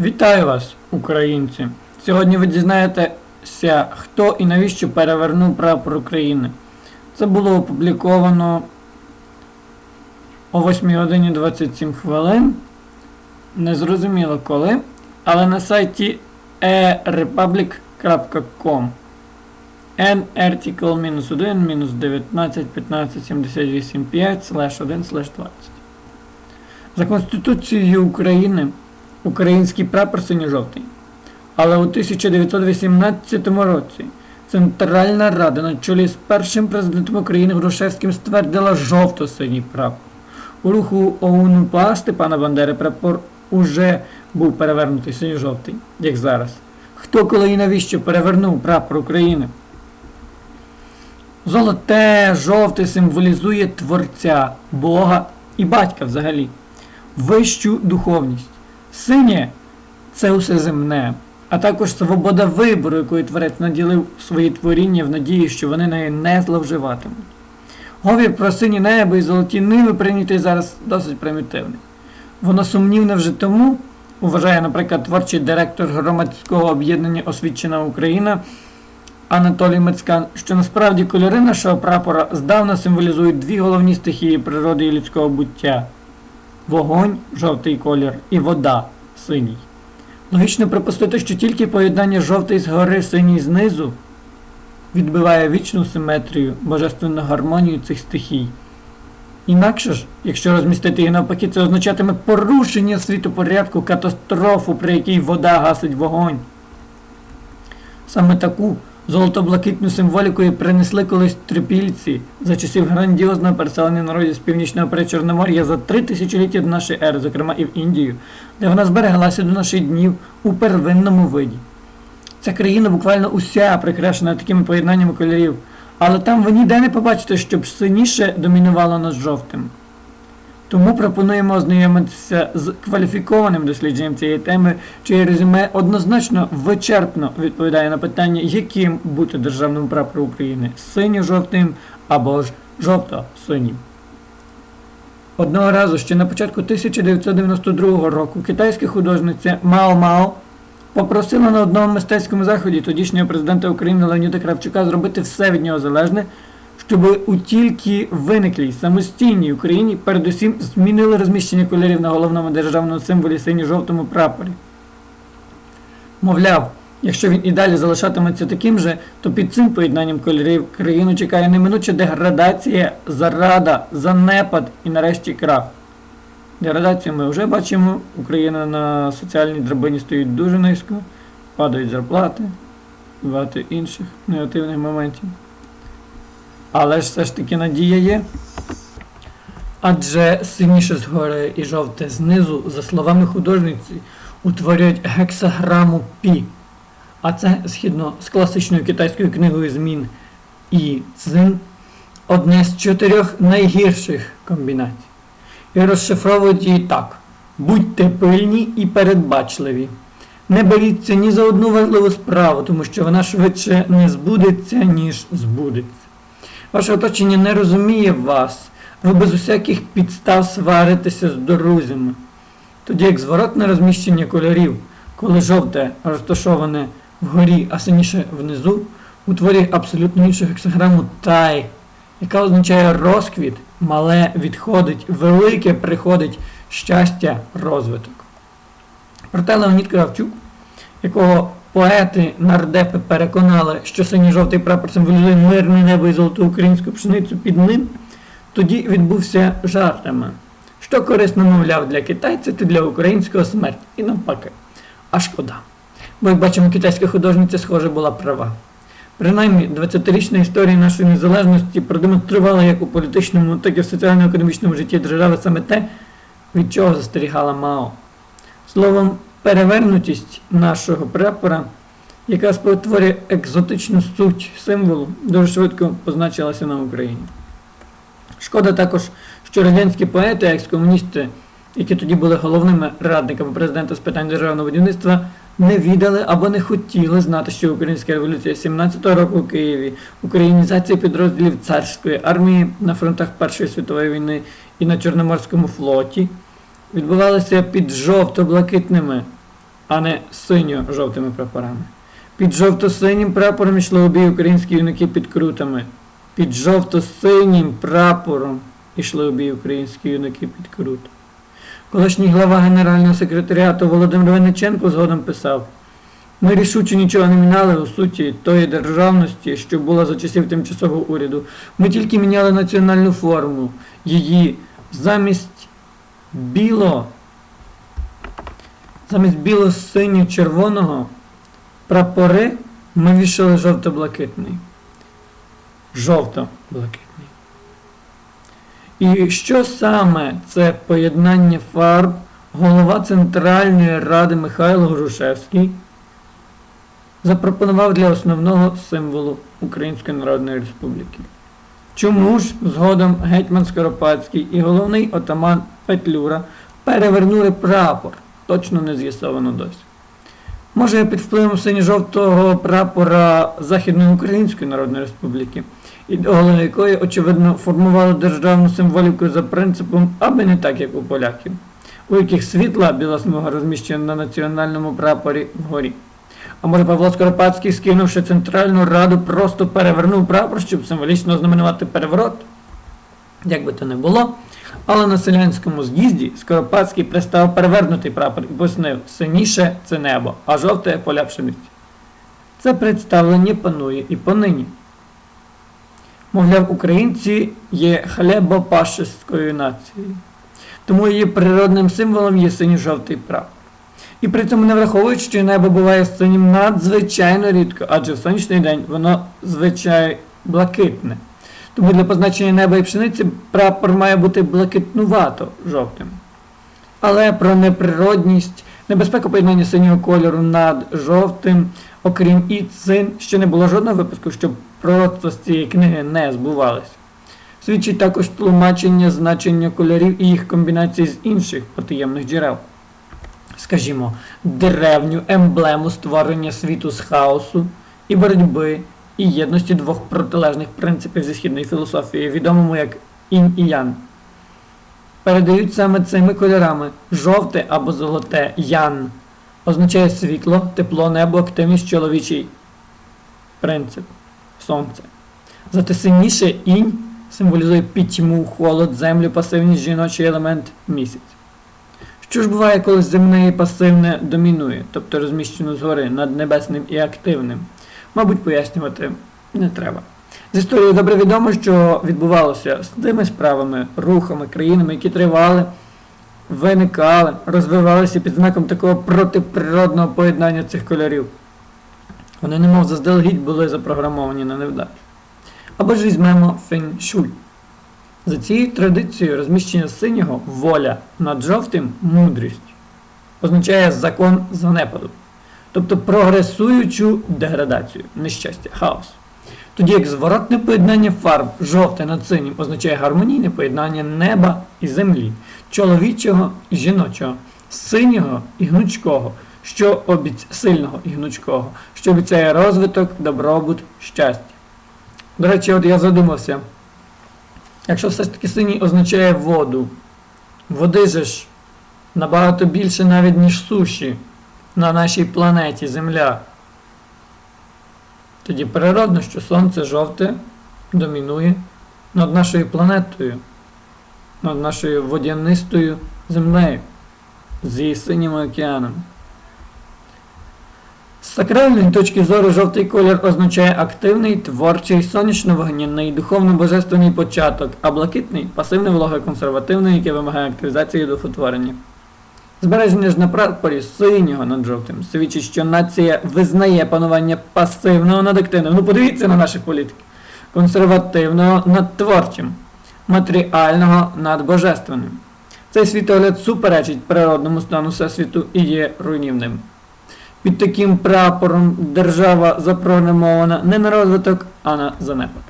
Вітаю вас, українці! Сьогодні ви дізнаєтеся, хто і навіщо перевернув прапор України. Це було опубліковано о 8 годині 27 хвилин. Незрозуміло коли, але на сайті erepublic.com nRticle-1 19 15 78 5 1 20 За Конституцією України український прапор синьо-жовтий. Але у 1918 році Центральна Рада на чолі з першим президентом України Грушевським ствердила жовто-синій прапор. У руху ОУН-УПА Степана Бандери прапор уже був перевернутий синьо-жовтий, як зараз. Хто коли і навіщо перевернув прапор України? Золоте, жовте символізує Творця, Бога і батька взагалі, вищу духовність. Синє це усе земне, а також свобода вибору, якою творець наділив свої творіння в надії, що вони нею не зловживатимуть. Говір про синє небо і золоті ниви прийнятий зараз досить примітивний. Воно сумнівне вже тому, вважає, наприклад, творчий директор громадського об'єднання Освічена Україна Анатолій Мицкан, що насправді кольори нашого прапора здавна символізують дві головні стихії природи і людського буття вогонь жовтий колір і вода синій. Логічно припустити, що тільки поєднання жовтий згори, синій знизу відбиває вічну симетрію, божественну гармонію цих стихій. Інакше ж, якщо розмістити її навпаки, це означатиме порушення світопорядку, катастрофу, при якій вода гасить вогонь. Саме таку золото-блакитну символіку і принесли колись трипільці за часів грандіозного переселення народів з північного Причорномор'я за три тисячоліття до нашої ери, зокрема і в Індію, де вона збереглася до наших днів у первинному виді. Ця країна буквально уся прикрашена такими поєднаннями кольорів, але там ви ніде не побачите, щоб синіше домінувало над жовтим. Тому пропонуємо ознайомитися з кваліфікованим дослідженням цієї теми, чиє резюме однозначно вичерпно відповідає на питання, яким бути державним прапором України синьо-жовтим або ж жовто-синім. Одного разу ще на початку 1992 року китайська художниця Мао Мао попросила на одному мистецькому заході тодішнього президента України Леоніда Кравчука зробити все від нього залежне, щоб у тільки виниклій самостійній Україні передусім змінили розміщення кольорів на головному державному символі синьо-жовтому прапорі. Мовляв, якщо він і далі залишатиметься таким же, то під цим поєднанням кольорів країну чекає неминуча деградація, зарада, занепад і нарешті крах. Деградацію ми вже бачимо, Україна на соціальній драбині стоїть дуже низько, падають зарплати, багато інших негативних моментів. Але ж все ж таки надія є. Адже синіше згори і жовте знизу, за словами художниці, утворюють гексаграму Пі. А це, згідно з класичною китайською книгою змін і цзин, одне з чотирьох найгірших комбінацій. І розшифровують її так: будьте пильні і передбачливі. Не беріться ні за одну важливу справу, тому що вона швидше не збудеться, ніж збудеться. Ваше оточення не розуміє вас, ви без усяких підстав сваритеся з друзями. Тоді як зворотне розміщення кольорів, коли жовте розташоване вгорі, а синіше внизу, утворює абсолютно іншу гексаграму тай, яка означає розквіт, мале відходить, велике приходить щастя, розвиток. Проте Леонід Кравчук, якого поети нардепи переконали, що синьо-жовтий прапор символізує мирне небо і золоту українську пшеницю під ним, тоді відбувся жартами. Що корисно, мовляв, для китайця, то для українського смерть. І навпаки. А шкода. Бо, як бачимо, китайська художниця, схоже, була права. Принаймні, 20-річна історія нашої незалежності продемонструвала як у політичному, так і в соціально-економічному житті держави саме те, від чого застерігала Мао. Словом, перевернутість нашого прапора, яка спотворює екзотичну суть символу, дуже швидко позначилася на Україні. Шкода також, що радянські поети, екскомуністи, які тоді були головними радниками президента з питань державного будівництва, не віддали або не хотіли знати, що Українська революція 17-го року у Києві, українізація підрозділів царської армії на фронтах Першої світової війни і на Чорноморському флоті відбувалася під жовто-блакитними а не синьо-жовтими прапорами. Під жовто-синім прапором йшли обі українські юнаки під крутами. Під жовто-синім прапором йшли обі українські юнаки під крутами. Колишній глава Генерального секретаріату Володимир Вениченко згодом писав: ми рішуче нічого не міняли у суті тої державності, що була за часів тимчасового уряду. Ми тільки міняли національну форму. Її замість біло, замість біло-синьо-червоного прапори ми вішали жовто-блакитний. Жовто-блакитний. І що саме це поєднання фарб голова Центральної Ради Михайло Грушевський запропонував для основного символу Української Народної Республіки? Чому ж згодом гетьман Скоропадський і головний отаман Петлюра перевернули прапор? Точно не з'ясовано досі. Може під впливом синьо-жовтого прапора Західної Української Народної Республіки, ідеологи якої, очевидно, формували державну символіку за принципом, аби не так, як у поляків, у яких світла біла смуга розміщена на національному прапорі вгорі. А може Павло Скоропадський, скинувши Центральну Раду, просто перевернув прапор, щоб символічно ознаменувати переворот? Як би то не було, але на селянському з'їзді Скоропадський пристав перевернутий прапор і пояснив, синіше це небо, а жовте поля пшениці. Це представлення панує і понині. Мовляв, українці є хлебопашистською нацією, тому її природним символом є синьо-жовтий прапор. І при цьому не враховують, що небо буває синім надзвичайно рідко, адже в сонячний день воно звичай блакитне. Тому для позначення неба і пшениці прапор має бути блакитнувато жовтим. Але про неприродність, небезпеку поєднання синього кольору над жовтим, окрім і цин, ще не було жодного випуску, щоб просто з цієї книги не збувалися. Свідчить також тлумачення значення кольорів і їх комбінації з інших потаємних джерел. Скажімо, древню емблему створення світу з хаосу і боротьби і єдності двох протилежних принципів зі східної філософії, відомому як інь і ян. Передають саме цими кольорами жовте або золоте ян означає світло, тепло, небо, активність чоловічий принцип сонце. Зате сильніше інь символізує пітьму, холод, землю, пасивність, жіночий елемент місяць. Що ж буває, коли земне і пасивне домінує, тобто розміщено згори над небесним і активним? Мабуть, пояснювати не треба. З історії добре відомо, що відбувалося з тими справами, рухами, країнами, які тривали, виникали, розвивалися під знаком такого протиприродного поєднання цих кольорів. Вони немов заздалегідь були запрограмовані на невдачу. Або ж візьмемо феншуй. За цією традицією розміщення синього воля над жовтим мудрість означає закон занепаду, тобто прогресуючу деградацію, нещастя, хаос. Тоді як зворотне поєднання фарб жовте над синім означає гармонійне поєднання неба і землі, чоловічого і жіночого, синього і гнучкого, що обіць... сильного і гнучкого, що обіцяє розвиток, добробут, щастя. До речі, от я задумався. Якщо все ж таки синій означає воду, води же ж набагато більше навіть, ніж суші на нашій планеті Земля. Тоді природно, що сонце жовте домінує над нашою планетою, над нашою водянистою землею з її синіми океанами. З сакральної точки зору жовтий колір означає активний, творчий, сонячно-вогняний, духовно-божественний початок, а блакитний пасивний волого-консервативний, який вимагає активізації духотворення. Збереження ж на прапорі синього над жовтим свідчить, що нація визнає панування пасивного над активним. Ну подивіться на наших політиків. Консервативного над творчим, матеріального над божественним. Цей світогляд суперечить природному стану всесвіту і є руйнівним. Під таким прапором держава запрограмована не на розвиток, а на занепад.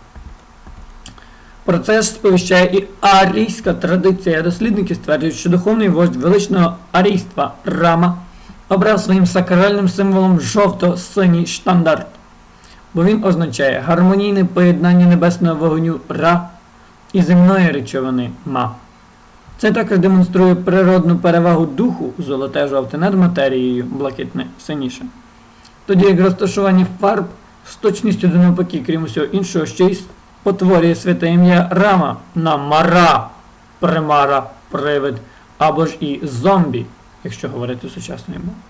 Про це ж сповіщає і арійська традиція. Дослідники стверджують, що духовний вождь величного арійства Рама обрав своїм сакральним символом жовто-синій штандарт, бо він означає гармонійне поєднання небесного вогню Ра і земної речовини Ма. Це також демонструє природну перевагу духу золоте-жовте над матерією блакитне синіше. Тоді як розташування фарб з точністю до навпаки, крім усього іншого, ще й потворює святе ім'я Рама на Мара, примара, привид, або ж і зомбі, якщо говорити сучасною мовою.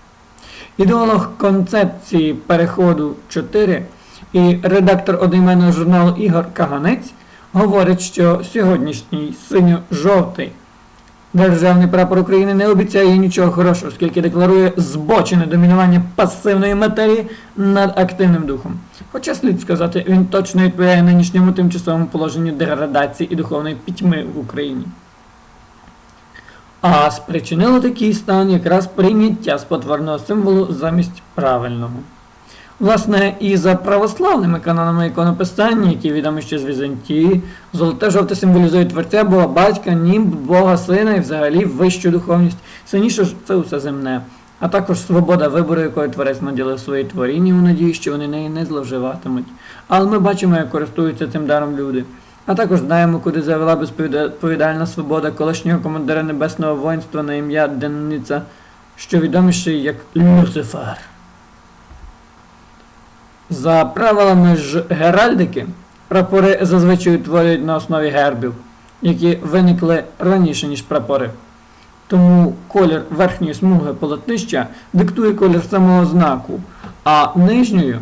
Ідеолог концепції переходу 4 і редактор одноіменного журналу Ігор Каганець говорить, що сьогоднішній синьо-жовтий державний прапор України не обіцяє нічого хорошого, оскільки декларує збочене домінування пасивної матерії над активним духом. Хоча слід сказати, він точно відповідає нинішньому тимчасовому положенню деградації і духовної пітьми в Україні. А спричинило такий стан якраз прийняття спотворного символу замість правильного. Власне, і за православними канонами іконописання, які відомі ще з Візантії, золоте жовте символізує творця Бога батька, німб, Бога сина і взагалі вищу духовність. Синіше ж це усе земне, а також свобода вибору, якою творець наділив свої творіння у надії, що вони неї не зловживатимуть. Але ми бачимо, як користуються цим даром люди. А також знаємо, куди завела безповідальна свобода колишнього командира небесного воїнства на ім'я Денниця, що відоміший як Люцифер. За правилами ж геральдики, прапори зазвичай утворюють на основі гербів, які виникли раніше, ніж прапори. Тому колір верхньої смуги полотнища диктує колір самого знаку, а нижньою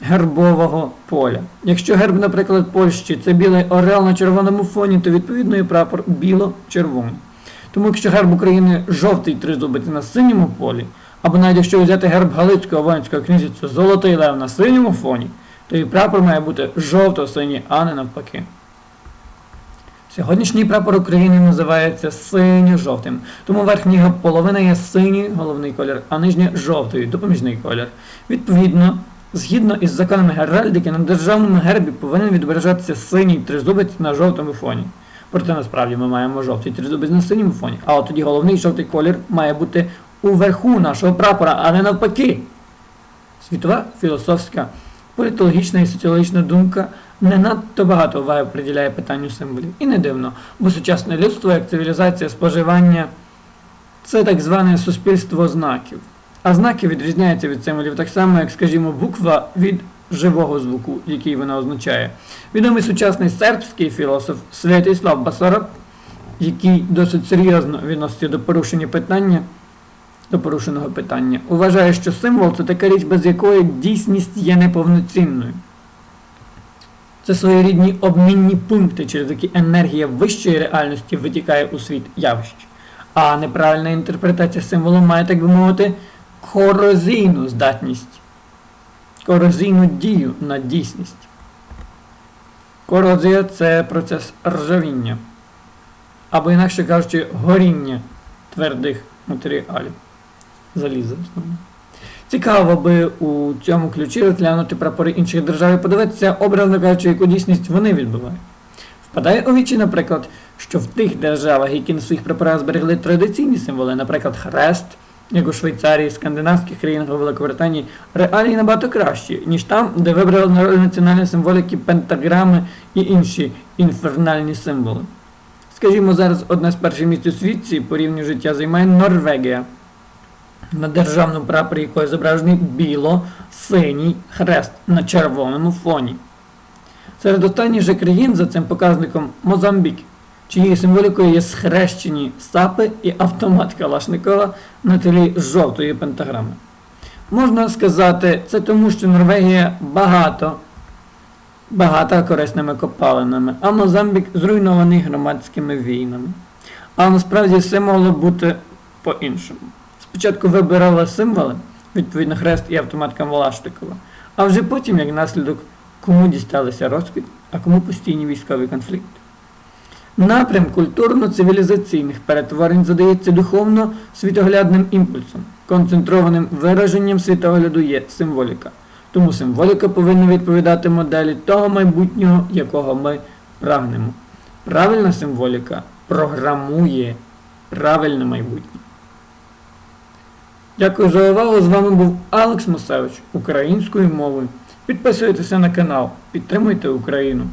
гербового поля. Якщо герб, наприклад, Польщі це білий орел на червоному фоні, то відповідно і прапор біло-червоний. Тому якщо герб України жовтий тризубець на синьому полі, або навіть якщо взяти герб Галицького воїнського князівства Золотий Лев на синьому фоні, то і прапор має бути жовто-синій, а не навпаки. Сьогоднішній прапор України називається синьо-жовтим, тому верхня половина є синій головний колір, а нижня жовтий допоміжний колір. Відповідно, згідно із законами геральдики, на державному гербі повинен відображатися синій тризубець на жовтому фоні. Проте насправді ми маємо жовтий тризубець на синьому фоні, а от тоді головний жовтий колір має бути уверху нашого прапора, а не навпаки. Світова філософська, політологічна і соціологічна думка не надто багато уваги приділяє питанню символів. І не дивно, бо сучасне людство як цивілізація споживання це так зване суспільство знаків. А знаки відрізняються від символів так само, як, скажімо, буква від живого звуку, який вона означає. Відомий сучасний сербський філософ Святіслав Басараб, який досить серйозно відноситься до порушення питання до порушеного питання. Вважає, що символ це така річ, без якої дійсність є неповноцінною. Це своєрідні обмінні пункти, через які енергія вищої реальності витікає у світ явищ. А неправильна інтерпретація символу має, так би мовити, корозійну здатність, корозійну дію на дійсність. Корозія це процес ржавіння, або, інакше кажучи, горіння твердих матеріалів заліза. Цікаво би у цьому ключі розглянути прапори інших держав і подивитися, образно кажучи, яку дійсність вони відбувають. Впадає у вічі, наприклад, що в тих державах, які на своїх прапорах зберегли традиційні символи, наприклад, хрест, як у Швейцарії, скандинавських країнах у Великобританії, реалії набагато кращі, ніж там, де вибрали на роль національної символіки пентаграми і інші інфернальні символи. Скажімо, зараз одне з перших місць у світі по рівню життя займає Норвегія на державному прапорі якої зображений біло-синій хрест на червоному фоні. Серед останніх же країн за цим показником Мозамбік, чиєю символікою є схрещені сапи і автомат Калашникова на тлі жовтої пентаграми. Можна сказати, це тому, що Норвегія багато, багата корисними копалинами, а Мозамбік зруйнований громадськими війнами. А насправді все могло бути по-іншому. Спочатку вибирали символи, відповідно хрест і автомат Камалашникова, а вже потім, як наслідок, кому дісталися розквіт, а кому постійні військові конфлікти. Напрям культурно-цивілізаційних перетворень задається духовно-світоглядним імпульсом, концентрованим вираженням світогляду є символіка. Тому символіка повинна відповідати моделі того майбутнього, якого ми прагнемо. Правильна символіка програмує правильне майбутнє. Дякую за увагу. З вами був Алекс Мусевич українською мовою. Підписуйтеся на канал, підтримуйте Україну.